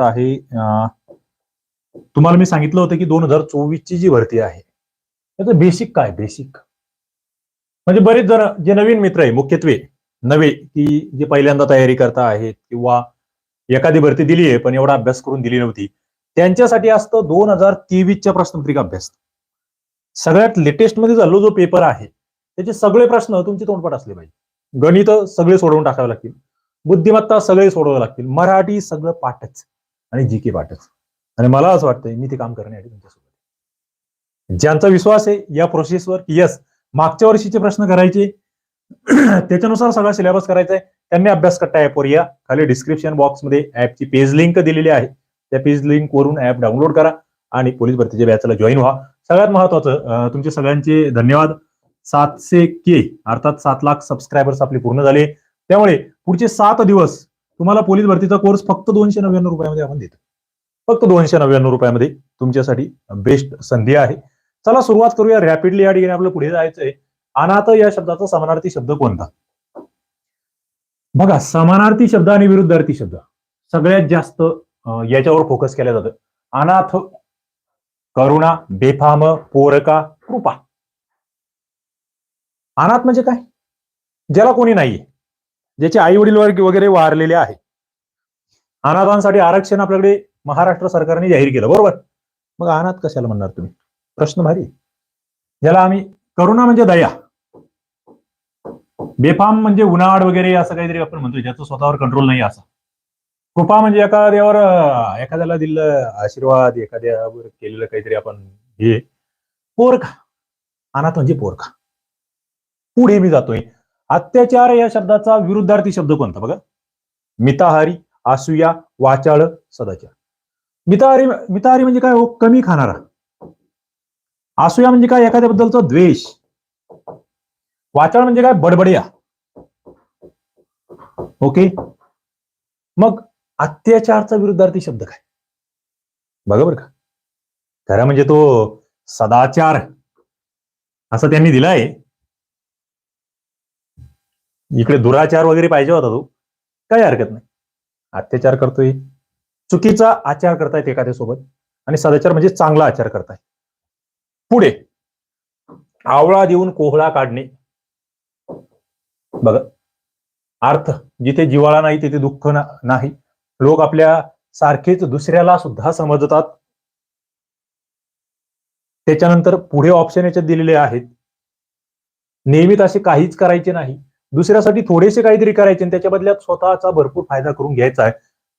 आहे तुम्हाला मी सांगितलं होतं की दोन हजार चोवीस ची जी भरती आहे त्याचं बेसिक काय? बेसिक म्हणजे बरेच जण जे नवीन मित्र आहे मुख्यत्वे नवे की जे पहिल्यांदा तयारी करता आहेत किंवा एखादी भरती दिली आहे पण एवढा अभ्यास करून दिली नव्हती त्यांच्यासाठी असतं दोन हजार तेवीसच्या प्रश्नपत्रिका अभ्यास. सगळ्यात लेटेस्टमध्ये झालो जो पेपर आहे त्याचे सगळे प्रश्न तुमचे तोंडपाठ असले पाहिजे. गणित सगळे सोडवून टाकावे लागतील बुद्धिमत्ता सगळे सोडवावे लागतील मराठी सगळं पाठच. आणि जी के पाठक आणि मला असं वाटतंय मी ते काम करण्यासाठी तुमच्यासोबत ज्यांचा विश्वास आहे या प्रोसेसवर की यस मागच्या वर्षीचे प्रश्न करायचे त्याच्यानुसार सगळा सिलेबस करायचा आहे. त्यांनी अभ्यास करता ऍपवर या. खाली डिस्क्रिप्शन बॉक्समध्ये ऍपची पेज लिंक दिलेली आहे. त्या पेज लिंक वरून ऍप डाउनलोड करा आणि पोलीस भरतीच्या बॅचला जॉईन व्हा. सगळ्यात महत्वाचं तुमचे सगळ्यांचे धन्यवाद. सातशे के अर्थात सात लाख सबस्क्रायबर्स आपले पूर्ण झाले. त्यामुळे पुढचे सात दिवस तुम्हाला पोलीस भरतीचा कोर्स फक्त दोनशे नव्याण्णव रुपयामध्ये आपण देतो. फक्त दोनशे नव्याण्णव रुपयामध्ये तुमच्यासाठी बेस्ट संधी आहे. चला सुरुवात करूया रॅपिडली या ठिकाणी आपलं पुढे जायचंय. अनाथ या शब्दाचा समानार्थी शब्द कोणता? बघा समानार्थी शब्द आणि विरुद्धार्थी शब्द. सगळ्यात जास्त याच्यावर फोकस केलं जातं. अनाथ करुणा बेफाम पोरका कृपा. अनाथ म्हणजे काय? ज्याला कोणी नाहीये. ज्याचे आई वडील वगैरे वारलेले आहे अनाथांसाठी आरक्षण आपल्याकडे महाराष्ट्र सरकारने जाहीर केलं बरोबर? मग अनाथ कशाला म्हणणार तुम्ही? प्रश्न भारी. ज्याला आम्ही करुणा म्हणजे दया. बेफाम म्हणजे उन्हाळ वगैरे असं काहीतरी आपण म्हणतो ज्याचं स्वतःवर कंट्रोल नाही असा. कृपा म्हणजे एखाद्यावर एखाद्याला दिलं आशीर्वाद एखाद्यावर केलेलं काहीतरी आपण हे. पोरखा अनाथ म्हणजे पोरखा पुढे मी जातोय. अत्याचार या शब्दाचा विरुद्धार्थी शब्द कोणता बघा? मिताहारी. असूया वाचाळ सदाचार. मिताहारी मिताहारी म्हणजे काय हो? कमी खाणारा. असूया म्हणजे काय? एखाद्याबद्दलचा द्वेष. वाचाळ म्हणजे काय? बडबडिया. ओके? मग अत्याचारचा विरुद्धार्थी शब्द काय? बघा बरं का. खरं म्हणजे तो सदाचार असं त्यांनी दिलाय. इकडे दुराचार वगैरे पाहिजे होता तो. काही हरकत नाही. अत्याचार करतोय. चुकीचा आचार करतायत एखाद्यासोबत आणि सदाचार म्हणजे चांगला आचार करताय. पुढे. आवळा देऊन कोहळा काढणे. बघा. अर्थ जिथे जिवाळा नाही तिथे दुःख नाही. लोक आपल्या सारखेच दुसऱ्याला सुद्धा समजतात. त्याच्यानंतर पुढे ऑप्शन याच्यात दिलेले आहेत. नेहमीत असे काहीच करायचे नाही. दुसऱ्यासाठी थोडेसे काहीतरी करायचे आणि त्याच्या बदल्यात स्वतःचा भरपूर फायदा करून घ्यायचा आहे.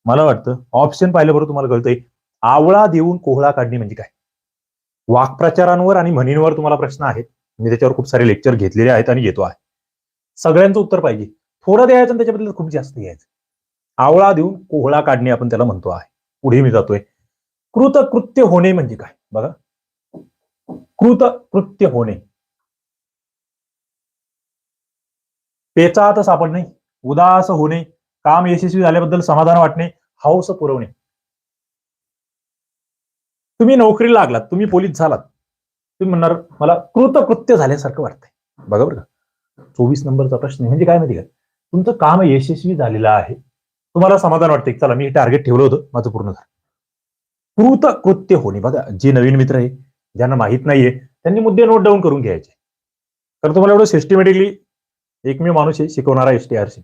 मला वाटतं ऑप्शन पाहिल्याबरोबर तुम्हाला कळतंय. आवळा देऊन कोहळा काढणे म्हणजे काय? वाक्प्रचारांवर आणि म्हणींवर तुम्हाला प्रश्न आहेत. मी त्याच्यावर खूप सारे लेक्चर घेतलेले आहेत आणि घेतो आहे. सगळ्यांचं उत्तर पाहिजे. थोडं द्यायचं आणि त्याच्याबद्दल खूप जास्त घ्यायचं. आवळा देऊन कोहळा काढणे आपण त्याला म्हणतो आहे. पुढे मी जातोय. कृतकृत्य होणे म्हणजे काय? बघा. कृतकृत्य होणे. पेचात सापडणे उदास होणे काम यशस्वी झाल्याबद्दल समाधान वाटणे हौस पुरवणे. तुम्ही नोकरीला लागलात तुम्ही पोलीस झालात. तुम्ही म्हणणार मला कृतकृत्य झाल्यासारखं वाटतंय. बघा बरं का. चोवीस नंबरचा प्रश्न म्हणजे काय माहिती का? तुमचं काम यशस्वी झालेलं आहे. तुम्हाला समाधान वाटतं चला मी टार्गेट ठेवलं होतं. माझं पूर्ण झालं. कृतकृत्य होणे. बघा जे नवीन मित्र आहे ज्यांना माहीत नाहीये त्यांनी मुद्दे नोट डाऊन करून घ्यायचे. कारण तुम्हाला एवढं सिस्टमॅटिकली एकमेव माणूस आहे शिकवणारा एस टी आर सी.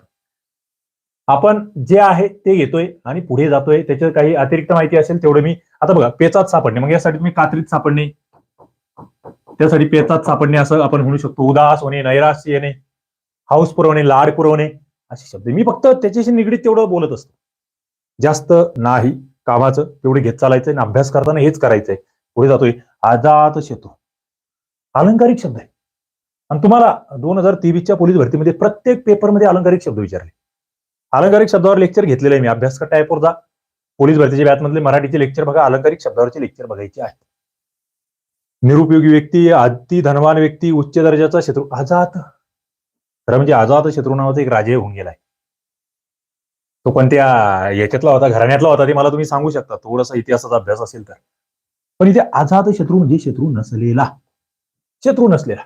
आपण जे आहे ते घेतोय आणि पुढे जातोय. त्याच्यात काही अतिरिक्त माहिती असेल तेवढं मी आता बघा पेचात सापडणे. मग यासाठी तुम्ही कात्रीत सापडणे. त्यासाठी पेचात सापडणे असं आपण म्हणू शकतो. उदास होणे नैराश्य येणे हाऊस पुरवणे लाड पुरवणे असे शब्द. मी फक्त त्याच्याशी निगडीत तेवढं बोलत असतो. जास्त नाही कामाचं. तेवढे घेत चालायचंय आणि अभ्यास करताना हेच करायचंय. पुढे जातोय. आजात शेतो. अलंकारिक शब्द आहे. आणि तुम्हाला दोन हजार तेवीसच्या पोलीस भरतीमध्ये प्रत्येक पेपरमध्ये अलंकारिक शब्द विचारले. अलंकारिक शब्दावर लेक्चर घेतलेलं आहे मी. अभ्यास करता ऍपवर जा. पोलीस भरतीच्या बॅचमधले मराठीचे लेक्चर बघा. अलंकारिक शब्दावरचे लेक्चर बघायचे आहेत. निरुपयोगी व्यक्ती अति धनवान व्यक्ती उच्च दर्जाचा शत्रू आझाद. खरं म्हणजे आझाद शत्रू नावाचा एक राजे होऊन गेलाय. तो कोणत्या याच्यातला होता घराण्यातला होता ते मला तुम्ही सांगू शकता. थोडासा इतिहासाचा अभ्यास असेल तर. पण इथे आझाद शत्रू म्हणजे शत्रू नसलेला. शत्रू नसलेला.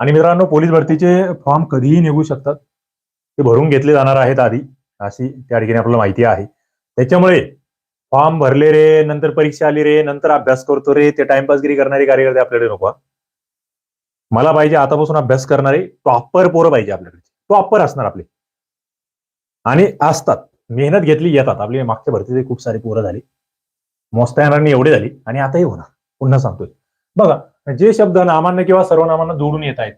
आणि मित्रांनो पोलीस भरतीचे फॉर्म कधीही निघू शकतात. ते भरून घेतले जाणार आहेत आधी अशी त्या ठिकाणी आपल्याला माहिती आहे. त्याच्यामुळे फॉर्म भरले रे नंतर परीक्षा आली रे नंतर अभ्यास करतो रे ते टाइमपासगिरी करणारे कार्यकर्ते आपल्याकडे नको मला पाहिजे आतापासून अभ्यास करणारे टॉपर पोरं पाहिजे आपल्याकडे. टॉपर असणार आपले. आणि असतात. मेहनत घेतली येतात. आपले मागच्या भरतीचे खूप सारे पोरं झाली. मोजता येणारी एवढी झाली आणि आताही होणार. पुन्हा सांगतोय. बघा म्हणजे जे शब्द नामांना किंवा सर्वनामांना जोडून येत आहेत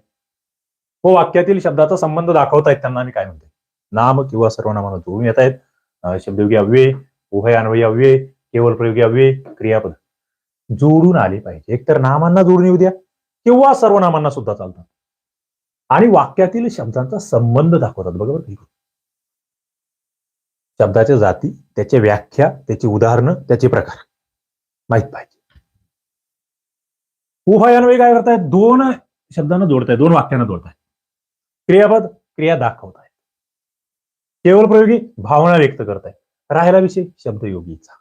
व वाक्यातील शब्दाचा संबंध दाखवतायत त्यांना मी काय म्हणते? नाम किंवा सर्वनामांना जोडून येत आहेत. शब्दयोगी अव्यय उभय अन्वयी अव्यय केवळ प्रयोगी अव्यय क्रियापद. जोडून आले पाहिजे. एकतर नामांना जोडून येऊ द्या किंवा सर्वनामांना सुद्धा चालतात. आणि वाक्यातील शब्दांचा संबंध दाखवतात. बरोबर शब्दाच्या जाती त्याचे व्याख्या त्याची उदाहरणं त्याचे प्रकार. माहीत पाहिजे. उभयान्वयी काय करतायत? दोन शब्दांना जोडताय दोन वाक्यांना जोडतायत. क्रियापद क्रिया दाखवतायत. केवळ प्रयोगी भावना व्यक्त करतायत. राहिला विषय शब्दयोगीचा.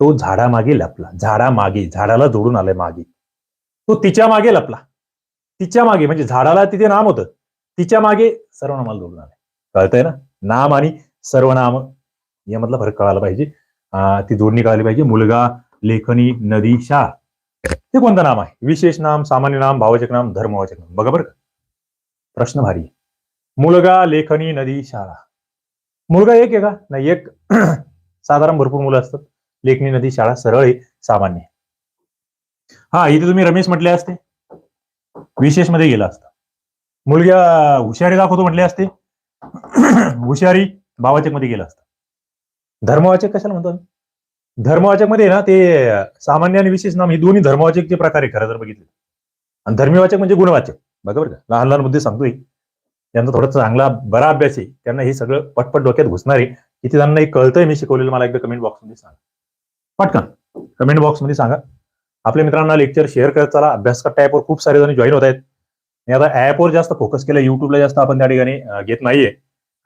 तो झाडामागे लपला. झाडामागे झाडाला जोडून आलाय मागे. तो तिच्यामागे लपला. तिच्यामागे म्हणजे झाडाला तिथे नाम होतं. तिच्यामागे सर्वनामाला जोडून आलाय. कळतंय ना? नाम आणि सर्वनाम यामधला फरक कळायला पाहिजे. ती जोडणी कळाली पाहिजे. मुलगा लेखनी नदी शाळा. हे कोणतं नाम आहे? विशेष नाम सामान्य नाम भावचक नाम धर्मवाचक नाम. बघा बरं का. प्रश्न भारी. मुलगा लेखनी नदी शाळा. मुलगा एक आहे का? नाही एक साधारण भरपूर मुलं असतात. लेखनी नदी शाळा सरळ आहे सामान्य. हा इथे तुम्ही रमेश म्हटले असते. विशेषमध्ये गेला असता. मुलगा हुशारी दाखवतो म्हटले असते. हुशारी भावाचकमध्ये गेला असता. धर्मवाचक कशाला म्हणतो धर्मवाचकमध्ये ना ते सामान्य आणि विशेष नाम हे दोन्ही धर्मवाचकचे प्रकार आहे खरं जर बघितले. आणि धर्मवाचक म्हणजे गुणवाचक. बघा बरं का. लहान लहान मुद्दे सांगतोय. त्यांचा थोडा चांगला बरा अभ्यास आहे. त्यांना हे सगळं पटपट डोक्यात घुसणार आहे. किती जणांना हे कळतंय मी शिकवलेलं मला एकदा कमेंट बॉक्समध्ये सांगा. पटकन. कमेंट बॉक्समध्ये सांगा. आपल्या मित्रांना लेक्चर शेअर करत चला. अभ्यास करता ॲपवर खूप सारे जण जॉईन होत आहेत. मी आता ॲपवर जास्त फोकस केलं युट्यूबला जास्त आपण त्या ठिकाणी घेत नाहीये.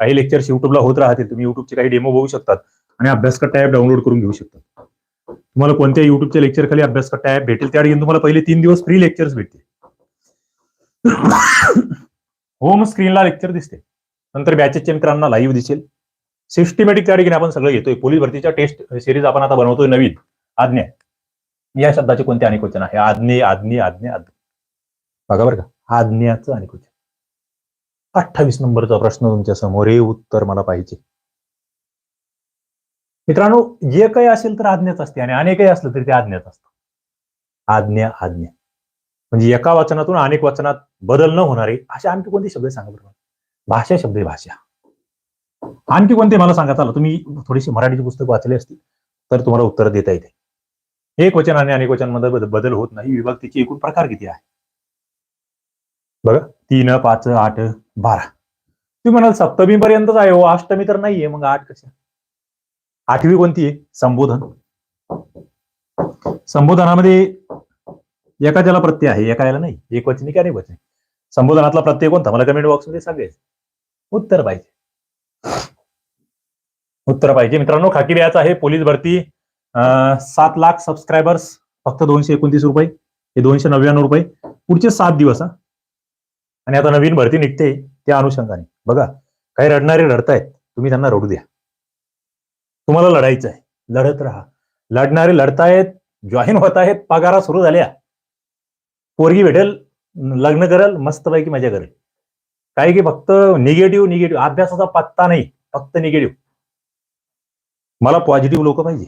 काही लेक्चर्स युट्यूबला होत राहतील. तुम्ही युट्यूबचे काही डेमो बघू शकतात. आणि अभ्यासकट्टा करता डाउनलोड करून घेऊ शकता. तुम्हाला कोणत्या युट्यूबच्या लेक्चर खाली अभ्यासकट्टा करता भेटेल. त्या ठिकाणी तुम्हाला पहिले तीन दिवस फ्री लेक्चर्स भेटतील. होम स्क्रीनला लेक्चर दिसते. नंतर बॅचेसच्या मित्रांना लाईव्ह दिसेल. सिस्टमॅटिक त्या ठिकाणी आपण सगळं घेतोय. पोलीस भरतीच्या टेस्ट सिरीज आपण आता बनवतोय नवीन. आज्ञा. या शब्दाचे कोणते अनेक वचन आहे? आज्ञे आज्ञे आज्ञे आज्ञे. बघा बरं का. आज्ञाचं अनेक वचन अठ्ठावीस नंबरचा प्रश्न तुमच्यासमोर हे उत्तर मला पाहिजे. मित्रांनो जे काही असेल तर आज्ञाच असते आणि अनेकही असलं तरी ते आज्ञाच असतं. आज्ञा आज्ञा. म्हणजे एका वाचनातून अनेक वाचनात बदल न होणारे असे आणखी कोणते शब्द सांगा बरोबर भाषा शब्द आहे भाषा. आणखी कोणते मला सांगत आलं तुम्ही थोडीशी मराठीची पुस्तक वाचली असतील तर तुम्हाला उत्तर देता येते. एक वचन आणि अनेक वचनांमध्ये बदल होत नाही. विभक्तीचे एकूण प्रकार किती आहे? बघा तीन पाच आठ बारा. तुम्ही म्हणाल सप्तमी पर्यंतच आहे हो अष्टमी तर नाहीये मग आठ कशा? आठवी कोणती आहे? संबोधन. संबोधनामध्ये एका ज्याला प्रत्यय आहे एका याला नाही एक वचनी का नाही वचनी संबोधनातला प्रत्यय कोणता? मला कमेंट बॉक्समध्ये सांगायचं. उत्तर पाहिजे. उत्तर पाहिजे. मित्रांनो खाकी बॅच आहे. पोलीस भरती सात लाख सबस्क्रायबर्स फक्त दोनशे एकोणतीस रुपये. हे दोनशे नव्याण्णव रुपये. पुढचे सात दिवस हा. आणि आता नवीन भरती निघते त्या अनुषंगाने. बघा काही रडणारे रडतायत तुम्ही त्यांना रडू द्या. तुम्हाला लढायचं आहे. लढत राहा. लढणारे लढतायत जॉईन होत आहेत पगारा सुरू झाल्या. पोरगी भेटेल लग्न करेल मस्तपैकी मजा करेल. काय की फक्त निगेटिव्ह निगेटिव्ह. अभ्यासाचा पत्ता नाही. फक्त निगेटिव्ह. मला पॉझिटिव्ह लोक पाहिजे.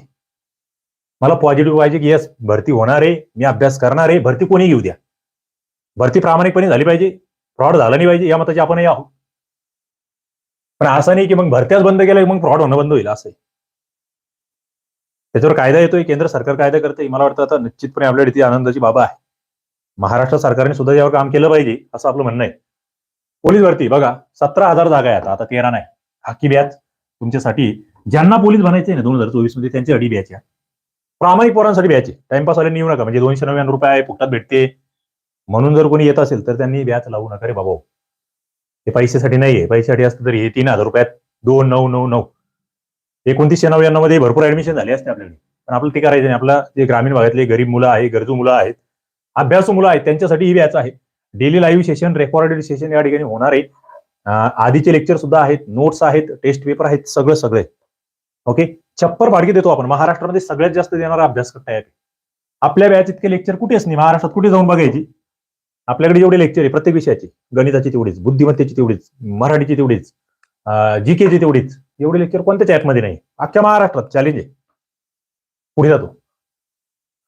मला पॉझिटिव्ह पाहिजे की यस भरती होणार आहे. मी अभ्यास करणार आहे. भरती कोणी घेऊ द्या? भरती प्रामाणिकपणे झाली पाहिजे. फ्रॉड झाला नाही पाहिजे. या मताचे आपणही आहोत. पण असं नाही की मग भरत्याच बंद केलं मग फ्रॉड होणं बंद होईल. असं आहे. त्याच्यावर कायदा येतोय केंद्र सरकार कायदा करते मला वाटतं आता निश्चितपणे आपल्या इथे आनंदाची बाबा आहे. महाराष्ट्र सरकारने सुद्धा यावर काम केलं पाहिजे असं आपलं म्हणणं आहे. पोलीस भरती बघा सतरा हजार जागा आहेत. आता तेरा नाही हाकी बॅच तुमच्यासाठी. ज्यांना पोलीस बनायचे ना दोन हजार चोवीसमध्ये त्यांची अडी बॅच आहे प्रामाणिक पोरांसाठी बॅच आहे. टाइमपास वाले येऊ नका. म्हणजे दोनशे नव्याण्णव रुपये आहे फुकटात भेटते. म्हणून जर कोणी येत असेल तर त्यांनी व्याज लावू नका रे बाबा. हे पैशासाठी नाहीये. पैशासाठी असतं तर हे तीन हजार रुपयात दोन नऊ नऊ नऊ. एकोणतीसशे नव्याण्णवमध्ये भरपूर ऍडमिशन झाले असते आपल्याकडे. पण आपलं ते करायचं नाही. आपला जे ग्रामीण भागातले गरीब मुलं आहे गरजू मुलं आहेत अभ्यासू मुलं आहेत त्यांच्यासाठी ही व्याच आहे. Daily live session recorded session या ठिकाणी होणार आहे. आधीचे लेक्चर सुद्धा आहेत नोट्स आहेत टेस्ट पेपर आहेत सगळं सगळे. ओके छप्पर भाडकी देतो आपण. महाराष्ट्रामध्ये सगळ्यात जास्त देणारा अभ्यास करता येते आपल्या बॅच इतके लेक्चर कुठेच नाही महाराष्ट्रात कुठे जाऊन बघायची? आपल्याकडे जेवढे लेक्चर आहे प्रत्येक विषयाची. गणिताची तेवढीच बुद्धिमत्तेची तेवढीच मराठीची तेवढीच जी केची तेवढीच. एवढे लेक्चर कोणत्याच ॲपमध्ये नाही? अख्ख्या महाराष्ट्रात चॅलेंज आहे. पुढे जातो.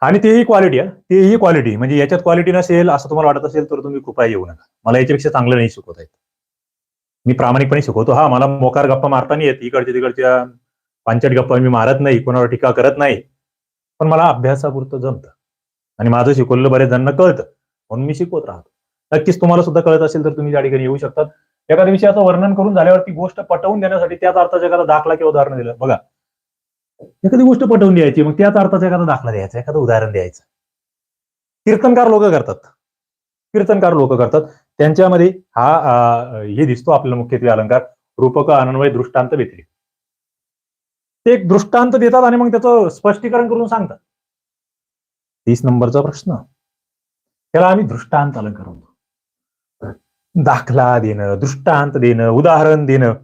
आणि तेही क्वालिटी आहे तेही क्वालिटी म्हणजे याच्यात क्वालिटी नसेल असं तुम्हाला वाटत असेल तर तुम्ही कृपया येऊ नका. मला याच्यापेक्षा चांगलं नाही शिकवत आहेत मी प्रामाणिकपणे शिकवतो. हा मला मोकार गप्पा मारताना येत. इकडच्या तिकडच्या पांचट गप्पा मी मारत नाही. कोणावर टीका करत नाही. पण मला अभ्यासापुरतं जमतं. आणि माझं शिकवलेलं बरेच जणांना कळतं. म्हणून मी शिकवत राहतो. नक्कीच तुम्हाला सुद्धा कळत असेल तर तुम्ही त्या ठिकाणी येऊ शकतात. एखाद्या विषयाचं वर्णन करून झाल्यावरती गोष्ट पटवून देण्यासाठी त्याच अर्थाचा एखादा दाखला किंवा उदाहरण दिलं. बघा. एखादी गोष्ट पटवून द्यायची मग त्याच अर्थाचा एखादा दाखला द्यायचा एखादं उदाहरण द्यायचं. कीर्तनकार लोक करतात. कीर्तनकार लोक करतात. त्यांच्यामध्ये हा हे दिसतो आपल्याला मुख्यत्वे अलंकार. रूपक अनन्वय दृष्टांत व्यतिरिक्त. ते एक दृष्टांत देतात आणि मग त्याचं स्पष्टीकरण करून सांगतात. तीस नंबरचा प्रश्न. त्याला आम्ही दृष्टांत अलंकार म्हणतो. दाखला देणं दृष्टांत देणं उदाहरण देणं.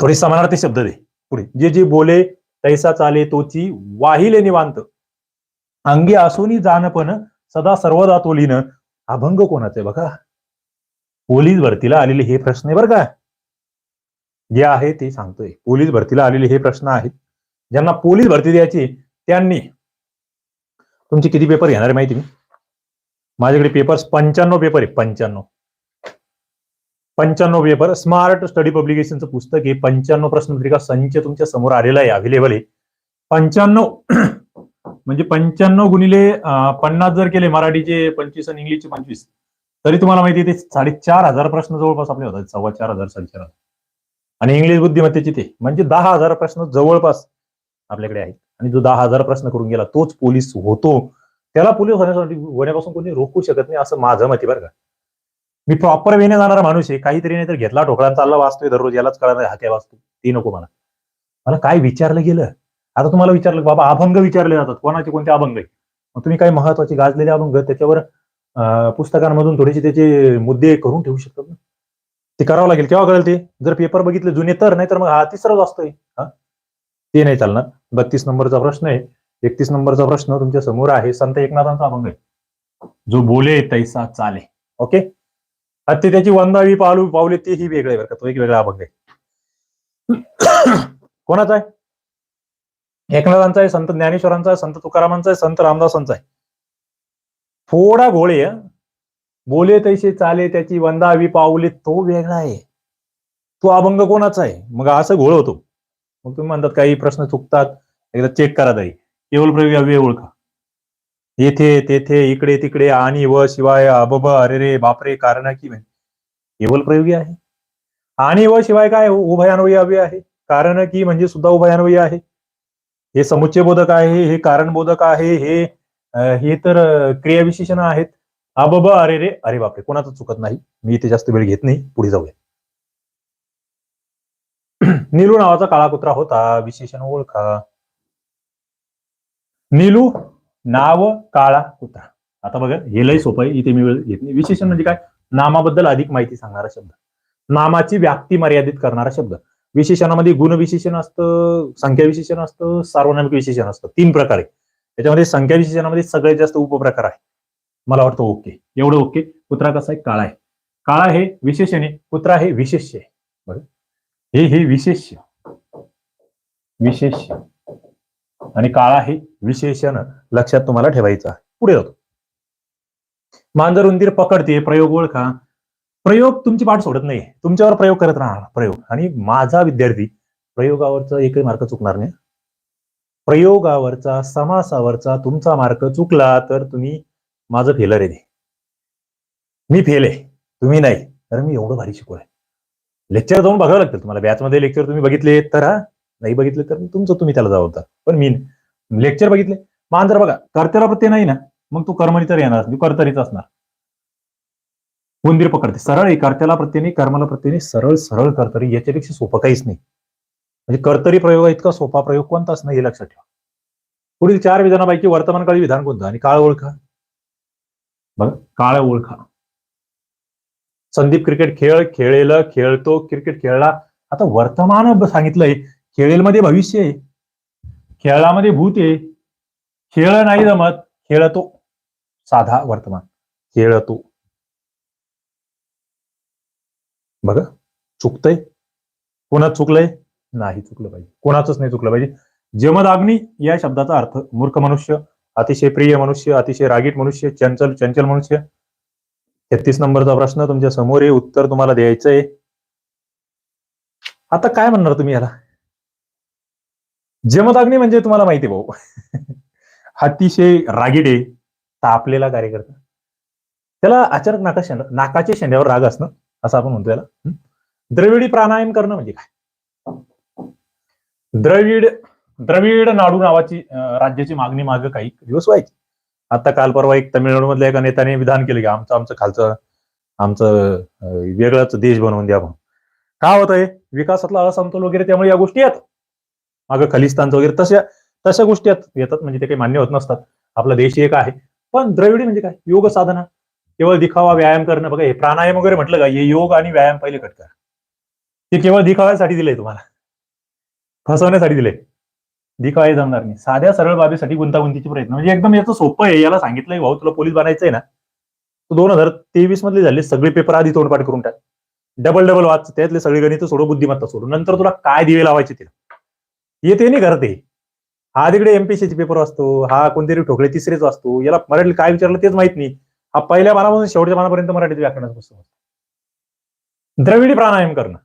थोडे समानार्थी शब्द दे पुढे. जे जे बोले तैसा चाले तोची वाहिले निवांत. अंगी असूनी जाणपण सदा सर्वदा तोलीनं. अभंग कोणाचे बघा? पोलीस भरतीला आलेले हे प्रश्न आहे बरं का? जे आहे ते सांगतोय. पोलीस भरतीला आलेले हे प्रश्न आहेत. ज्यांना पोलीस भरती द्यायची त्यांनी. तुमचे किती पेपर घेणार माहिती मी माझ्याकडे पेपर पंच्याण्णव पेपर आहे पंच्याण्णव. पंच्याण्णव पेपर स्मार्ट स्टडी पब्लिकेशनचं पुस्तक आहे. पंच्याण्णव प्रश्नपत्रिका संच तुमच्यासमोर आलेला आहे अवेलेबल आहे. पंच्याण्णव म्हणजे पंच्याण्णव गुणिले पन्नास जर केले मराठीचे पंचवीस आणि इंग्लिशचे पंचवीस तरी तुम्हाला माहिती आहे ते साडेचार हजार प्रश्न जवळपास आपले होतात सव्वा चार हजार साडेचार हजार. आणि इंग्लिश बुद्धिमत्तेचे ते म्हणजे दहा हजार प्रश्न जवळपास आपल्याकडे आहेत. आणि जो दहा हजार प्रश्न करून गेला तोच पोलीस होतो. त्याला पोलीस होण्यासाठी होण्यापासून कोणी रोखू शकत नाही असं माझं मत आहे बरं का. मी प्रॉपर वेने जाणारा माणूस आहे काहीतरी नाही तर घेतला ठोकळा चालला वाचतोय दररोज यालाच कळणार नाही, हा वाचतो ते नको मला. मला काय विचारलं गेलं? आता तुम्हाला विचारलं बाबा अभंग विचारले जातात कोणाचे कोणते अभंग आहे? मग तुम्ही काही महत्त्वाचे गाजलेले अभंग त्याच्यावर पुस्तकांमधून थोडेसे त्याचे मुद्दे करून ठेवू शकतात ना ते करावं लागेल केव्हा कळेल ते? जर पेपर बघितले जुने तर नाही तर मग हा तिसराच असतोय हा? ते नाही चालणार. बत्तीस नंबरचा प्रश्न आहे. एकतीस नंबरचा प्रश्न तुमच्यासमोर आहे. संत एकनाथांचा अभंग आहे जो बोले तैसा चाले. ओके आता ते त्याची वंदावी पालू पावले तेही वेगळे आहे बरं का. तो एक वेगळा अभंग आहे. कोणाचा आहे? एकनाथांचा आहे संत ज्ञानेश्वरांचा आहे संत तुकारामांचा आहे संत रामदासांचा आहे. थोडा घोळे बोले तैसे चाले त्याची वंदावी पावले तो वेगळा आहे. तो अभंग कोणाचा आहे? मग असं घोळ होतो. मग तुम्ही म्हणतात काही प्रश्न चुकतात. एकदा चेक करा तरी केवळ अव्यय ओळखा. येथे तेथे इकडे तिकडे आणि व शिवाय अबब अरे रे बापरे कारण की म्हणे. केवळ प्रयोगी आहे. आणि व शिवाय काय? उभयान्वयी अव्यय आहे. कारण की म्हणजे सुद्धा उभयान्वयी आहे. हे समुच्चय बोधक आहे हे कारण बोधक आहे हे हे तर क्रियाविशेषण आहेत. अबब अरे रे अरे बापरे कोणाचं चुकत नाही. मी इथे जास्त वेळ घेत नाही. पुढे जाऊया. नीलू नावाचा काळा कुत्रा होता. विशेषण ओळखा. नीलू नाव काळा कुत्रा. आता बघा हे लय सोपं आहे. इथे मी वेळ घेत नाही. विशेषण म्हणजे काय? नामाबद्दल अधिक माहिती सांगणारा शब्द. नामाची व्याप्ती मर्यादित करणारा शब्द. विशेषणामध्ये गुणविशेषण असतं संख्या विशेषण असतं सार्वनामिक विशेषण असतं. तीन प्रकार आहे. त्याच्यामध्ये संख्या विशेषणामध्ये सगळ्यात जास्त उपप्रकार आहे. मला वाटतं ओके. एवढं ओके. कुत्रा कसा आहे? काळा आहे. काळा हे विशेषण आहे. कुत्रा हे विशेष्य आहे. बरं. हे हे विशेष्य. विशेष्य. आणि काळा हे विशेषण लक्षात तुम्हाला ठेवायचं आहे. पुढे जातो. मांजर उंदीर पकडते प्रयोग ओळखा. प्रयोग तुमची पाठ सोडत नाही तुमच्यावर प्रयोग करत राहणार. प्रयोग. आणि माझा विद्यार्थी प्रयोगावरचा एकही मार्क चुकणार नाही. प्रयोगावरचा समासावरचा तुमचा मार्क चुकला तर तुम्ही माझं फेलर आहे. ते मी फेल आहे. तुम्ही नाही. तर मी एवढं भारी शिकवलंय. लेक्चर जाऊन बघावं लागतं तुम्हाला. बॅचमध्ये लेक्चर तुम्ही बघितले तर हा? नाही बघितलं तर तुमचं तुम्ही त्याला जबाबदार. पण मी लेक्चर बघितले. मांजर बघा कर्त्याला प्रत्यय नाही ना? मग तू कर्मणी तर येणार तू कर्तरीच असणार. उंदीर पकडते. सरळ आहे कर्त्याला प्रत्यय नाही कर्माला प्रत्यय नाही. सरळ सरळ कर्तरी याच्यापेक्षा सोपं काहीच नाही. म्हणजे कर्तरी प्रयोग इतका सोपा प्रयोग कोणताच नाही हे लक्षात ठेवा. पुढील चार विधानापैकी वर्तमानकाळी विधान कोणतं? आणि काळ ओळखा. बघा काळ ओळखा. संदीप क्रिकेट खेळ खेळेल खेळतो क्रिकेट खेळला. आता वर्तमान सांगितलंय खेळेलमध्ये भविष्य आहे. खेळामध्ये भूत आहे. खेळ नाही जमत. खेळतो. साधा वर्तमान. खेळतो. बघा. चुकतंय. कोणात चुकलंय? नाही चुकलं पाहिजे. कोणाचंच नाही चुकलं पाहिजे. जमदाग्नी या शब्दाचा अर्थ मूर्ख मनुष्य अतिशय प्रिय मनुष्य अतिशय रागीट मनुष्य चंचल चंचल मनुष्य. तेहतीस नंबरचा प्रश्न तुमच्यासमोर आहे. उत्तर तुम्हाला द्यायचंय. आता काय म्हणणार तुम्ही याला? जमदाग्नी म्हणजे तुम्हाला माहिती आहे भाऊ. अतिशय रागीडे तापलेला कार्यकर्ता. त्याला अचानक नाका शेंड नाकाच्या शेंड्यावर राग असणं असं आपण म्हणतो याला. द्रविडी प्राणायाम करणं म्हणजे काय? द्रविड द्रविड नाडू नावाची राज्याची मागणी माग काही दिवस व्हायची. आता काल परवा एक तमिळनाडूमधल्या एका नेत्याने विधान केलं की आमचं आमचं खालचं आमचं वेगळाच वेगळंच देश बनवून द्या म्हणून का होत आहे विकासातला असमतोल वगैरे त्यामुळे या गोष्टी येतात मागं खलिस्तानचं वगैरे तशा तशा गोष्टी येतात. म्हणजे ते काही मान्य होत नसतात. आपला देश एक आहे. पण द्रविडी म्हणजे काय? योग साधना. केवळ दिखावा व्यायाम करणं. बघा हे प्राणायाम वगैरे म्हटलं का? हे योग आणि व्यायाम पहिले कट करा. केवळ दिखाव्यासाठी दिलंय तुम्हाला. फसवण्यासाठी दिले दिखावा हे जमणार नाही. साध्या सरळ बाबीसाठी गुंतागुंतीचे प्रयत्न. म्हणजे एकदम याचं सोपं आहे. याला सांगितलंय भाऊ तुला पोलीस बनायचंय ना? तू दोन हजार तेवीस मधले झाले. सगळे पेपर आधी तोंडपाठ करून टाक. डबल डबल वाच. त्यातले सगळे गणित सोडो बुद्धिमत्ता सोडू नंतर तुला काय दिवे लावायचे तिला येते नाही करते हा तिकडे एमपीसीचे पेपर वाचतो हा कोणतरी ठोकळे तिसरेच वाचतो याला मराठी काय विचारलं तेच माहीत नाही. हा पहिल्या मानापासून शेवटच्या मानापर्यंत मराठीत व्याकरणाचं पुस्तक द्रविडी प्राणायाम करणं.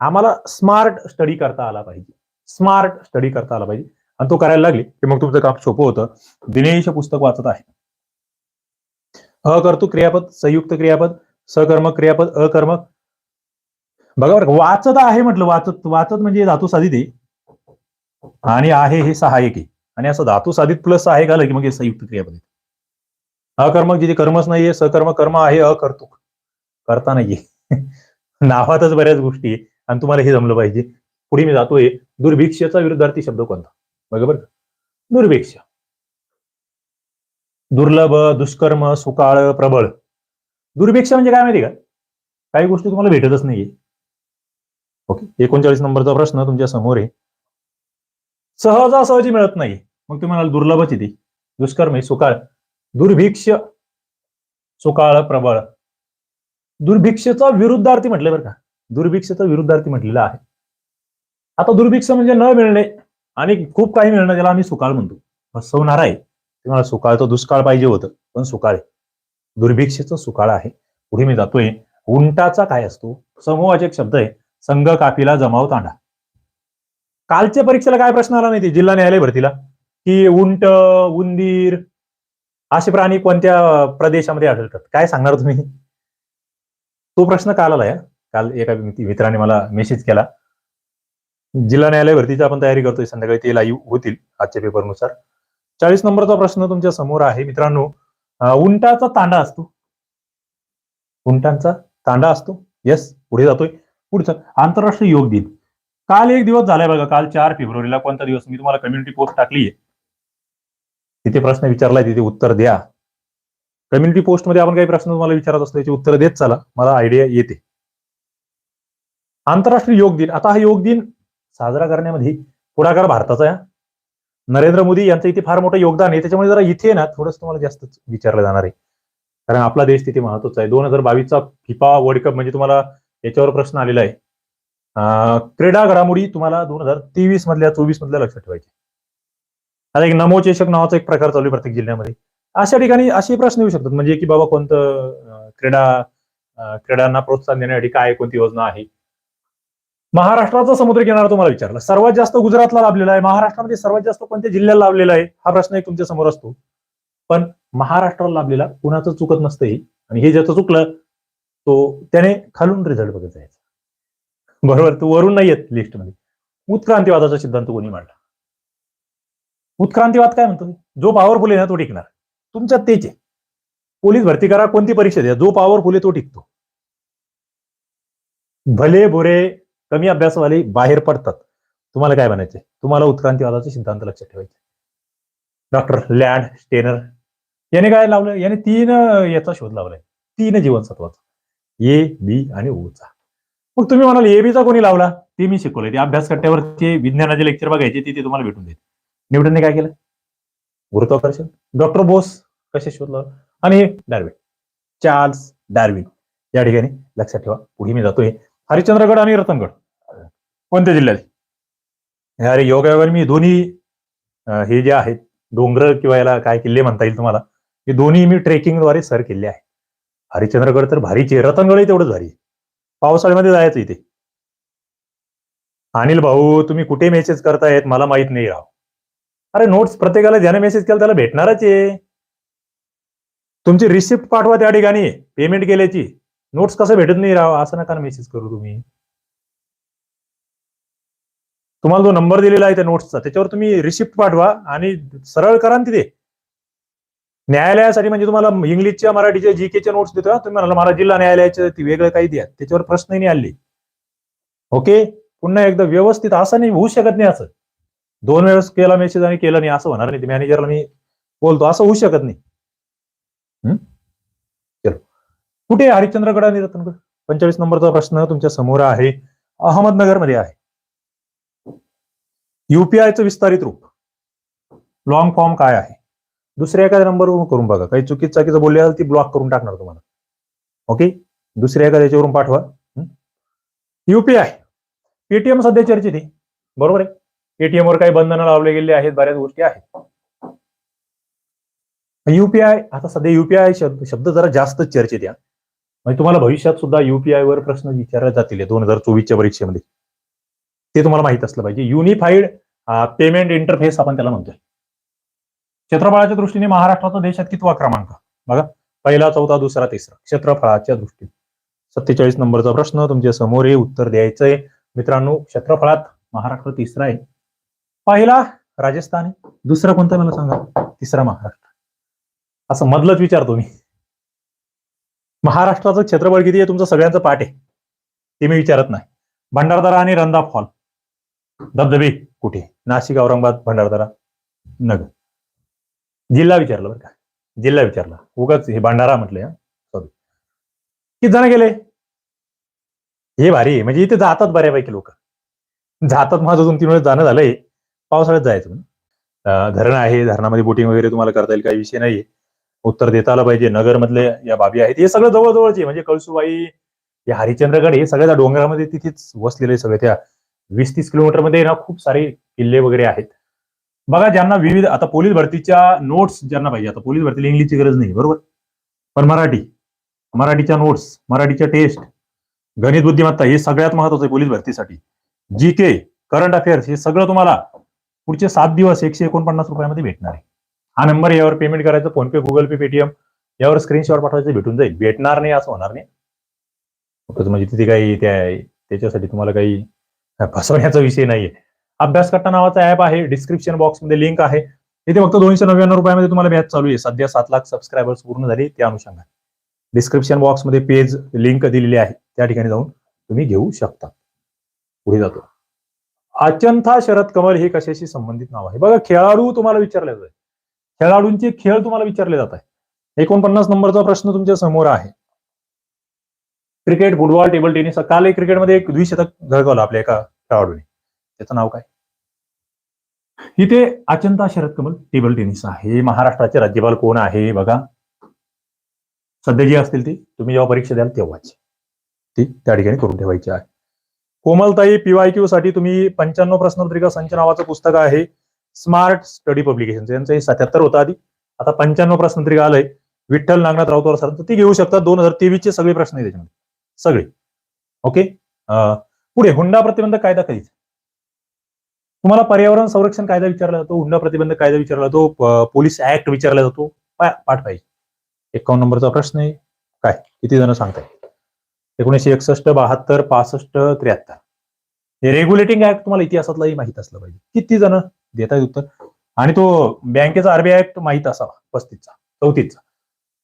आम्हाला स्मार्ट स्टडी करता आला पाहिजे. स्मार्ट स्टडी करता आला पाहिजे. आणि तो करायला लागले की मग तुमचं काम सोपं होतं. दिनेश पुस्तक वाचत आहे. अकर्तू क्रियापद संयुक्त क्रियापद सकर्मक क्रियापद अकर्मक. बघा बरं वाचत आहे म्हटलं वाचत वाचत म्हणजे धातू साधी ते आणि आहे हे सहाय्यकी आहे. आणि असं धातू साधित प्लस आहे घालं की मग हे संयुक्त क्रियापद अकर्मक जिथे कर्मच नाहीये सकर्म कर्म आहे अकर्तुक. करता नाहीये. नावातच बऱ्याच गोष्टी आहे. आणि तुम्हाला हे जमलं पाहिजे. पुढे मी जातोय. दुर्भिक्षाचा विरुद्धार्थी शब्द कोणता? बरोबर दुर्भिक्ष. दुर्लभ दुष्कर्म सुकाळ प्रबळ. दुर्भिक्ष म्हणजे काय माहिती का? काही गोष्टी तुम्हाला भेटतच नाहीये. ओके. एकोणचाळीस नंबरचा प्रश्न तुमच्यासमोर आहे. सहजासहजी मिळत नाही. मग तुम्ही म्हणाल दुर्लभच ती. दुष्कर्म सुकाळ. दुर्भिक्ष सुकाळ प्रबळ. दुर्भिक्षचा विरुद्धार्थी म्हटले बरं का. दुर्भिक्षचा विरुद्धार्थी म्हटलेलं आहे. आता दुर्भिक्ष म्हणजे न मिळणे आणि खूप काही मिळणं ज्याला आम्ही सुकाळ म्हणतो. फसवणार आहे. तुम्हाला सुकाळ तर दुष्काळ पाहिजे होतं पण सुकाळ आहे. दुर्भिक्षेचं सुकाळ आहे. पुढे मी जातोय. उंटाचा काय असतो? समूहाचे एक शब्द आहे. संघ काफिला जमाव तांडा. कालच्या परीक्षेला काय प्रश्न आला नाही ते जिल्हा न्यायालय भरतीला. की उंट उंदीर असे प्राणी कोणत्या प्रदेशामध्ये आढळतात? काय सांगणार तुम्ही? तो प्रश्न काल आलाय काल एका मित्राने मला मेसेज केला. जिल्हा न्यायालय भरतीची आपण तयारी करतोय संध्याकाळी ते लाईव्ह होतील आजच्या पेपरनुसार चाळीस नंबरचा प्रश्न तुमच्यासमोर आहे मित्रांनो. उंटाचा तांडा असतो. उंटांचा तांडा असतो. येस पुढे जातोय. पुढचं आंतरराष्ट्रीय योग दिन. काल एक दिवस झालाय बघा काल चार फेब्रुवारीला कोणता दिवस? मी तुम्हाला कम्युनिटी पोस्ट टाकली आहे तिथे प्रश्न विचारलाय तिथे उत्तर द्या. कम्युनिटी पोस्टमध्ये आपण काही प्रश्न तुम्हाला विचारत असतो त्याची उत्तर देत चला. मला आयडिया येते. आंतरराष्ट्रीय योग दिन. आता हा योग दिन साजरा करण्यामध्ये पुढाकार भारताचा आहे. नरेंद्र मोदी यांचं इथे फार मोठं योगदान आहे. त्याच्यामुळे जरा इथे ना थोडंसं तुम्हाला जास्त विचारलं जाणार आहे. कारण आपला देश तिथे महत्त्वाचा आहे. दोन हजार बावीसचा फिफा वर्ल्ड कप म्हणजे तुम्हाला याच्यावर प्रश्न आलेला आहे. क्रीडा घडामोडी तुम्हाला दोन हजार तेवीस मधल्या चोवीस मधल्या लक्षात ठेवायचे. आता एक नमो चषक नावाचा एक प्रकार चालू आहे प्रत्येक जिल्ह्यामध्ये. अशा ठिकाणी असे प्रश्न येऊ शकतात. म्हणजे की बाबा कोणतं क्रीडा क्रीडांना प्रोत्साहन देण्यासाठी काय कोणती योजना आहे? महाराष्ट्राचा समुद्र किनारा तुम्हाला विचारला. सर्वात जास्त गुजरातला लाभलेला आहे. महाराष्ट्रामध्ये सर्वात जास्त कोणत्या जिल्ह्याला लाभलेला आहे? हा प्रश्न एक तुमच्यासमोर असतो. पण महाराष्ट्राला लाभलेला कुणाचं चुकत नसतंही. आणि हे ज्याचं चुकलं तो त्याने खालून रिझल्ट बघत जायचं. बरोबर तो वरून नाही येत लिस्टमध्ये उत्क्रांतीवादाचा सिद्धांत कोणी मांडला? उत्क्रांतीवाद काय म्हणतो? जो पॉवरफुल आहे ना तो टिकणार. तुमच्यात तेच आहे. पोलीस भरती करा कोणती परीक्षा द्या जो पॉवरफुल आहे तो टिकतो. भले बुरे कमी अभ्यासवाले बाहेर पडतात. तुम्हाला काय म्हणायचे तुम्हाला उत्क्रांतीवादाचे सिद्धांत लक्षात ठेवायचे. डॉक्टर लँड स्टेनर याने काय लावलं? याने तीन याचा शोध लावलाय. तीन जीवनसत्वाचा. ए बी आणि ओचा मग तुम्ही म्हणाल एबीचा कोणी लावला? ते मी शिकवलंय. ते अभ्यास कट्ट्यावरचे विज्ञानाचे लेक्चर बघायचे ते तुम्हाला भेटून देत न्यूटनने काय केलं? गुरुत्वाकर्षण. डॉक्टर बोस कसे शोधलं? आणि डार्विन चार्ल्स डार्विन या ठिकाणी लक्षात ठेवा. पुढे मी जातोय. हरिश्चंद्रगड आणि रतनगड. कोणत्या जिल्ह्यात? अरे योगायोगाने मी दोन्ही हे जे आहेत डोंगर किंवा याला काय किल्ले म्हणता येईल तुम्हाला हे दोन्ही मी ट्रेकिंगद्वारे सर केले आहे हरिश्चंद्रगड तर भारीचे रतनगडही तेवढंच भारी आहे. पावसाळ्यामध्ये जायचं इथे. अनिल भाऊ तुम्ही कुठे मेसेज करतायत? मला माहीत नाही राव. अरे नोट्स प्रत्येकाला ज्याने मेसेज केला त्याला भेटणारच आहे. तुमची रिसिप्ट पाठवा त्या ठिकाणी पेमेंट केल्याची. नोट्स कसं भेटत नाही राव? असं नका मेसेज करू तुम्ही. तुम्हाला जो नंबर दिलेला आहे त्या नोट्सचा त्याच्यावर तुम्ही रिसिप्ट पाठवा आणि सरळ करा ना तिथे. न्यायालयासाठी म्हणजे तुम्हाला इंग्लिशच्या मराठीच्या जी केच्या नोट्स देतो तुम्ही म्हणाला मला जिल्हा न्यायालयाचे वेगळं काही द्या. त्याच्यावर प्रश्नही नाही आले. ओके पुन्हा एकदा व्यवस्थित असं नाही होऊ शकत नाही असं. दोन वेळेस केला मेसेज आणि केलं नाही असं होणार नाही. मॅनेजरला मी बोलतो असं होऊ शकत नाही. हम्म? चलो. कुठे हरिश्चंद्रगड आणि रतनगड पंचेचाळीस नंबरचा प्रश्न तुमच्यासमोर आहे. अहमदनगरमध्ये आहे युपीआयचं विस्तारित रूप. लॉंग फॉर्म काय आहे? दुसऱ्या एखाद्या नंबरवरून करून बघा. काही चुकीचं चाकीचं बोलली असेल ती ब्लॉक करून टाकणार तुम्हाला. ओके दुसऱ्या एखाद्या याच्यावरून पाठवा. युपीआय पेटीएम सध्या चर्चेत आहे. बरोबर आहे? पेटीएम वर काही बंधनं लावले गेले आहेत बऱ्याच गोष्टी आहेत. युपीआय आता सध्या युपीआय शब्द शब्द जरा जास्त चर्चेत या. म्हणजे तुम्हाला भविष्यात सुद्धा युपीआय वर प्रश्न विचारले जातील दोन हजार चोवीसच्या परीक्षेमध्ये. ते तुम्हाला माहीत असलं पाहिजे. युनिफाईड पेमेंट इंटरफेस आपण त्याला म्हणतोय. क्षेत्रफळाच्या दृष्टीने महाराष्ट्राचा देशात कितवा क्रमांक. बघा पहिला चौथा दुसरा तिसरा. क्षेत्रफळाच्या दृष्टीने. सत्तेचाळीस नंबरचा प्रश्न तुमच्यासमोर हे उत्तर द्यायचंय. मित्रांनो क्षेत्रफळात महाराष्ट्र तिसरा आहे. पहिला राजस्थान आहे. दुसरा कोणता मला सांगा? तिसरा महाराष्ट्र. असं मधलंच विचारतो मी महाराष्ट्राचं क्षेत्रफळ किती आहे? तुमचं सगळ्यांचं पाठ आहे. ते मी विचारत नाही. भंडारदरा आणि रंधा फॉल धबधबे कुठे? नाशिक औरंगाबाद भंडारदरा नगर. जिल्हा विचारला बरं का. जिल्हा विचारला. उगाच हे भंडारा म्हटले सॉरी किती जण गेले? हे भारी म्हणजे इथे जातात बऱ्यापैकी लोक. जातात माझं दोन तीन वेळेस जाणं झालंय. पावसाळ्यात जायचं धरण आहे. धरणामध्ये बोटिंग वगैरे तुम्हाला करता येईल काही विषय नाहीये. उत्तर देता आलं पाहिजे. नगरमधले या बाबी आहेत. हे सगळं जवळजवळचे म्हणजे कळसुबाई हे हरिश्चंद्रगड हे सगळ्या त्या डोंगरामध्ये तिथेच वसलेले सगळे. त्या वीस तीस किलोमीटरमध्ये ना खूप सारे किल्ले वगैरे आहेत. बघा ज्यांना विविध आता पोलीस भरतीच्या नोट्स ज्यांना पाहिजे आता पोलीस भरतीला इंग्लिशची गरज नाही बरोबर? पण मराठी मराठीच्या नोट्स मराठीच्या टेस्ट गणित बुद्धिमत्ता हे सगळ्यात महत्वाचं आहे पोलीस भरतीसाठी. जी के करंट अफेअर्स हे सगळं तुम्हाला पुढचे सात दिवस एकशे एकोणपन्नास रुपयामध्ये भेटणार आहे. हा नंबर यावर पेमेंट करायचं फोनपे गुगल पे पेटीएम यावर स्क्रीनशॉट पाठवायचं भेटून जाईल. भेटणार नाही असं होणार नाही. फक्त म्हणजे तिथे काही त्या त्याच्यासाठी तुम्हाला काही फसवण्याचा विषय नाहीये. अभ्यासकट्टा नावाचा ऍप आहे. डिस्क्रिप्शन बॉक्समध्ये लिंक आहे. इथे फक्त दोनशे नव्याण्णव रुपयामध्ये तुम्हाला बॅच चालू आहे. सध्या सात लाख सबस्क्रायबर्स पूर्ण झाले त्या अनुषंगाने. डिस्क्रिप्शन बॉक्समध्ये पेज लिंक दिलेली आहे. त्या ठिकाणी जाऊन तुम्ही घेऊ शकता. पुढे जातो. अचंथा शरद कमल हे कशाशी संबंधित नाव आहे? बघा खेळाडू तुम्हाला विचारले जात खेळाडूंचे खेळ तुम्हाला विचारले जात आहे. एकोणपन्नास नंबरचा प्रश्न तुमच्यासमोर आहे. Cricket football table tennis. काल एक क्रिकेटमध्ये एक द्विशतक झळकवलं आपल्या एका खेळाडूने. त्याचं नाव काय? इथे अचंता शरद कमल टेबल टेनिस आहे. महाराष्ट्राचे राज्यपाल कोण आहे बघा. सध्या जे असतील ते तुम्ही जेव्हा परीक्षा द्याल तेव्हाच. ती त्या ठिकाणी करून ठेवायची आहे. कोमलताई पीवाय क्यू साठी तुम्ही पंच्याण्णव प्रश्नपत्रिका संच नावाचं पुस्तक आहे. स्मार्ट स्टडी पब्लिकेशन यांचं हे सत्याहत्तर होतं आधी. आता पंच्याण्णव प्रश्नपत्रिका आलंय. विठ्ठल नागनाथ राऊतवर सर ती घेऊ शकता. दोन हजार तेवीसचे सगळे प्रश्न आहे त्याच्यामध्ये सगळे. ओके? पुढे हुंडा प्रतिबंधक कायदा कधीच? तुम्हाला पर्यावरण संरक्षण कायदा विचारला जातो हुंडा प्रतिबंध कायदा विचारला जातो पोलीस ऍक्ट विचारला जातो पाठ पाहिजे एकावन्न नंबरचा प्रश्न आहे काय? किती जण सांगताय? एकोणीशे एकसष्ट बहात्तर पासष्ट त्र्याहत्तर. हे रेग्युलेटिंग ऍक्ट तुम्हाला इतिहासातलाही माहीत असलं पाहिजे. किती जण देत आहेत उत्तर? आणि तो बँकेचा आरबीआय ऍक्ट माहीत असावा पस्तीसचा चौतीसचा.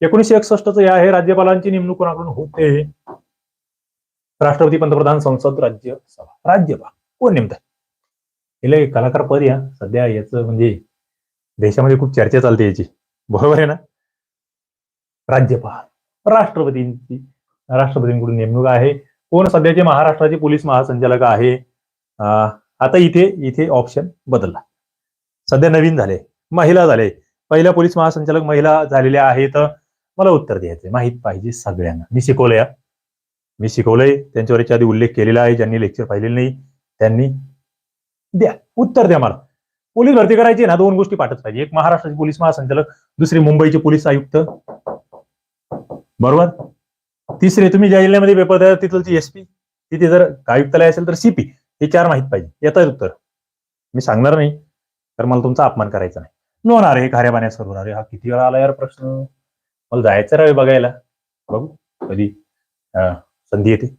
एकोणीशे एकसष्टचं हे आहे राज्यपालांची नेमणूक कोणाकडून होते? राष्ट्रपती पंतप्रधान संसद राज्यसभा. राज्यपाल कोण नेमतात हे कलाकार पद या सध्या याचं म्हणजे देशामध्ये खूप चर्चा चालते याची. बरोबर आहे ना? राज्यपाल राष्ट्रपतींची राष्ट्रपतींकडून नेमणूक आहे. कोण सध्याचे महाराष्ट्राचे पोलीस महासंचालक आहे? आता इथे इथे ऑप्शन बदलला. सध्या नवीन झाले महिला झाले. पहिल्या पोलीस महासंचालक महिला झालेल्या आहेत. मला उत्तर द्यायचंय माहीत पाहिजे सगळ्यांना. मी शिकवलंय मी शिकवलंय. त्यांच्यावर याच्या आधी उल्लेख केलेला आहे. ज्यांनी लेक्चर पाहिलेले नाही त्यांनी द्या. उत्तर द्या मला. पोलीस भरती करायची ना दोन गोष्टी पाठच पाहिजे. एक महाराष्ट्राचे पोलीस महासंचालक दुसरी मुंबईचे पोलीस आयुक्त. बरोबर? तिसरे तुम्ही ज्या जिल्ह्यामध्ये पेपर द्या तिथलची एसपी तिथे जर आयुक्तालय असेल तर सीपी हे चार माहीत पाहिजे. येतात उत्तर. मी सांगणार नाही तर मला तुमचा अपमान करायचा नाही. लोणार हे खाऱ्या पाण्यात सर अरे हा किती वेळा आला यार प्रश्न? मला जायचं राहावे बघायला. बघू कधी संधी येते.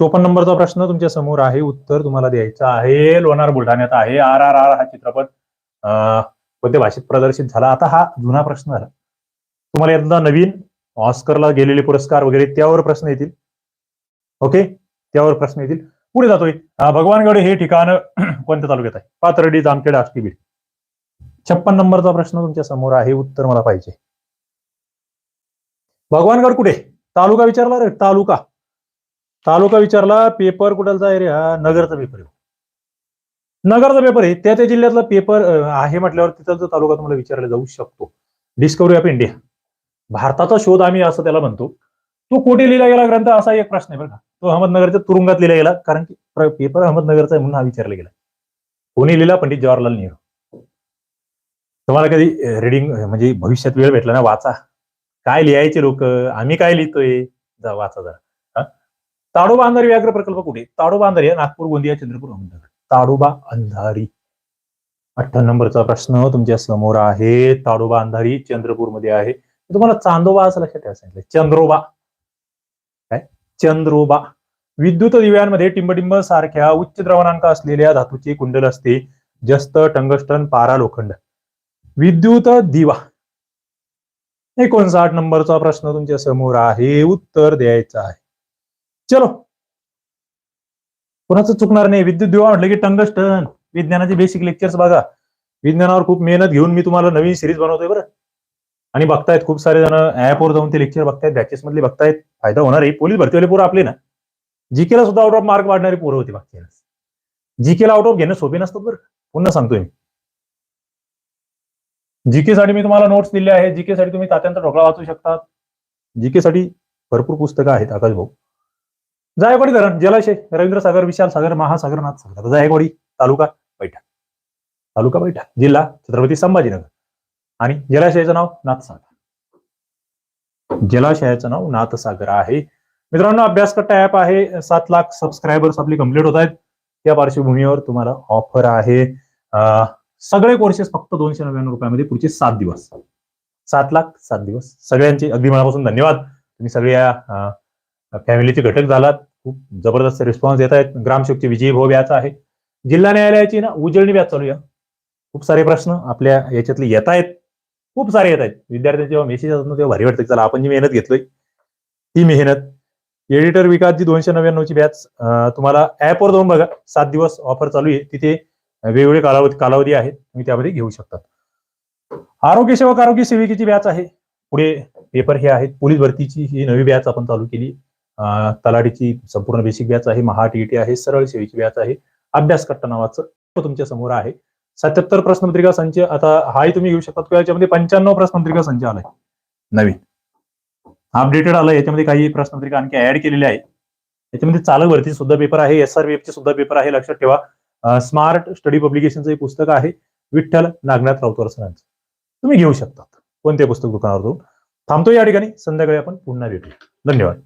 चोपन्न नंबरचा प्रश्न तुमच्यासमोर आहे. उत्तर तुम्हाला द्यायचं आहे. लोणार बुलढाण्यात आहे. आर आर आर हा चित्रपट अं, कोणत्या भाषेत प्रदर्शित झाला? आता हा जुना प्रश्न झाला. तुम्हाला यातला नवीन ऑस्करला गेलेले पुरस्कार वगैरे त्यावर प्रश्न येतील. ओके? त्यावर प्रश्न येतील. पुढे जातोय. भगवानगड हे ठिकाण कोणत्या तालुक्यात आहे? पाथर्डी जामखेड आष्टी बीड छप्पन नंबरचा प्रश्न तुमच्यासमोर आहे. उत्तर मला पाहिजे. भगवानगड कुठे? तालुका विचारला रे. तालुका. तालुका विचारला पेपर कुठलचा आहे रे हा नगरचा पेपर आहे. नगरचा पेपर आहे. त्या त्या जिल्ह्यातला पेपर आहे म्हटल्यावर तिथलचा तालुका तुम्हाला विचारला जाऊ शकतो. डिस्कवरी ऑफ इंडिया भारताचा शोध आम्ही असं त्याला म्हणतो. तो कुठे लिहिला गेला ग्रंथ? असा एक प्रश्न आहे बरं का. तो अहमदनगरच्या तुरुंगात लिहिला गेला कारण की पेपर अहमदनगरचा आहे म्हणून हा विचारला गेला. कोणी लिहिला? पंडित जवाहरलाल नेहरू. तुम्हाला कधी रिडिंग म्हणजे भविष्यात वेळ भेटला ना वाचा. काय लिहायचे लोक? आम्ही काय लिहितोय? जा वाचा जरा. ताडोबा अंधारी व्याघ्र प्रकल्प कुठे ताडोबा अंधारी नागपूर गोंदिया चंद्रपूर अहमदनगर ताडोबा अंधारी अठ्ठा नंबरचा प्रश्न तुमच्यासमोर आहे ताडोबा अंधारी चंद्रपूरमध्ये आहे तुम्हाला चांदोबा असं लक्षात ठेवा सांगितलं चंद्रोबा काय चंद्रोबा विद्युत दिव्यांमध्ये टिंबटिंब सारख्या उच्च द्रवणांक असलेल्या धातूचे कुंडल असते जस्त टंगस्टन पारा लोखंड विद्युत दिवा एकोणसाठ नंबरचा प्रश्न तुमच्यासमोर आहे उत्तर द्यायचं आहे चलो. कोणाचं चुकणार नाही? विद्युत दिवा म्हटलं की टंगस्टन. विज्ञानाचे बेसिक लेक्चर्स बघा. विज्ञानावर खूप मेहनत घेऊन मी तुम्हाला नवीन सिरीज बनवतोय बरं. आणि बघतायत खूप सारे जण ऍपवर जाऊन ते लेक्चर बघतायत बॅचेस मधले बघतायत. फायदा होणार आहे. पोलीस भरतीवाले पोरं आपले ना. जीकेला सुद्धा आउट ऑफ मार्क वाढणारी पोरं होती मागच्या जीकेला आउट ऑफ घेणं सोपे नसतं बरं. पुन्हा सांगतोय मी. जीके साठी मी तुम्हाला नोट्स दिले आहेत. जीके साठी तुम्ही तात्यांचा ढोकळा वाचू शकता जीके साठी भरपूर पुस्तकं आहेत आकाश भाऊ जायकवाडी धरण जलाशय रवींद्र सागर विशाल सागर महासागर नाथ सागर. जायकवाडी तालुका पैठण. तालुका पैठण जिल्हा छत्रपती संभाजीनगर. आणि जलाशयाचं नाव नाथसागर. जलाशयाचं नाव नाथसागर आहे. मित्रांनो अभ्यासकट्टा ऍप आहे. सात लाख सबस्क्रायबर्स आपली कंप्लीट होत आहेत. त्या पार्श्वभूमीवर तुम्हाला ऑफर आहे. सगळे कोर्सेस फक्त दोनशे नव्याण्णव रुपयामध्ये पुढचे सात दिवस. सात लाख सात दिवस. सगळ्यांचे अगदी मनापासून धन्यवाद. तुम्ही सगळ्या फॅमिलीचे घटक झालात. खूप जबरदस्त रिस्पॉन्स देत आहेत. ग्रामशक्ती विजयी भाऊ व्याच आहे. जिल्हा न्यायालयाची ना उजळणी व्याज चालू खूप सारे प्रश्न आपल्या याच्यातले येत आहेत. खूप सारे येत आहेत. विद्यार्थ्यांचे जेव्हा मेसेज असतात ना तेव्हा भारी वाटतं चला आपण जी मेहनत घेतलोय ती मेहनत. एडिटर विकासची दोनशे नव्याण्णवची बॅच तुम्हाला ऍपवर जाऊन बघा. सात दिवस ऑफर चालू आहे. तिथे वेगवेगळे कालावधी कालावधी आहेत. तुम्ही त्यामध्ये घेऊ शकता. आरोग्य सेवक आरोग्य सेविकेची बॅच आहे. पुढे पेपर हे आहेत. पोलीस भरतीची ही नवी बॅच आपण चालू केली तलाठीची संपूर्ण बेसिक बॅच आहे महा टीईटी आहे सरळ सेवेची बॅच आहे अभ्यास कट्टा नावाचं तुमच्यासमोर आहे. सत्याहत्तर प्रश्नपत्रिका संच आता हाही तुम्ही घेऊ शकता किंवा याच्यामध्ये पंच्याण्णव प्रश्नपत्रिका संच आलाय नवीन. अपडेटेड आलं याच्यामध्ये काही प्रश्नपत्रिका आणखी ऍड केलेल्या आहेत. याच्यामध्ये चालक भरती सुद्धा पेपर आहे एस आर चे सुद्धा पेपर आहे लक्षात ठेवा. स्मार्ट स्टडी पब्लिकेशनचं एक पुस्तक आहे विठ्ठल नागनाथ राऊतवर सरांचं. तुम्ही घेऊ शकता कोणते पुस्तक दुकानावर जाऊन. थांबतो या ठिकाणी संध्याकाळी आपण पुन्हा भेटू. धन्यवाद.